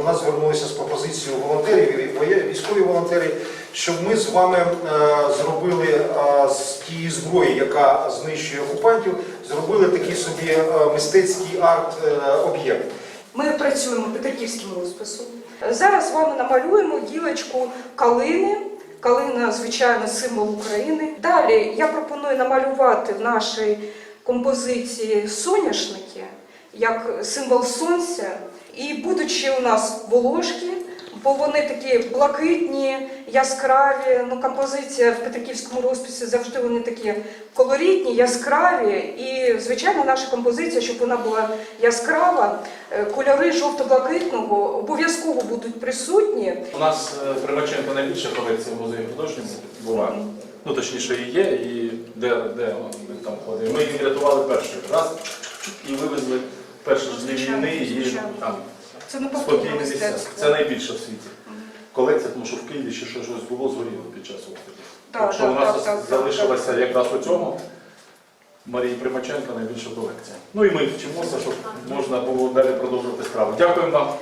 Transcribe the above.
До нас звернулися з пропозицією волонтерів, і військові волонтери, щоб ми з вами е, зробили е, з тієї зброї, яка знищує окупантів, зробили такий собі е, мистецький арт-об'єкт. Ми працюємо петриківським розписом. Зараз з вами намалюємо гілочку калини. Калина, звичайно, символ України. Далі я пропоную намалювати в нашій композиції соняшники як символ сонця. І будучи у нас волошки, бо вони такі блакитні, яскраві. Ну, композиція в Петриківському розписі завжди вони такі колоритні, яскраві. І, звичайно, наша композиція, щоб вона була яскрава, е, кольори жовто-блакитного обов'язково будуть присутні. У нас е, Примаченко найбільша колекція музеї художниці була. Ну, точніше, і є, і де, де там ходив. Ми її врятували перший раз і вивезли перші ж дні війни і там Це спокійне місце. Це найбільше в світі. Колекція, тому що в Києві ще щось було згоріло під час обстрілів. Так, що у нас залишилася якраз у цьому Марії Примаченко найбільша колекція. Ну і ми вчимося, щоб можна було далі продовжувати справу. Дякуємо вам.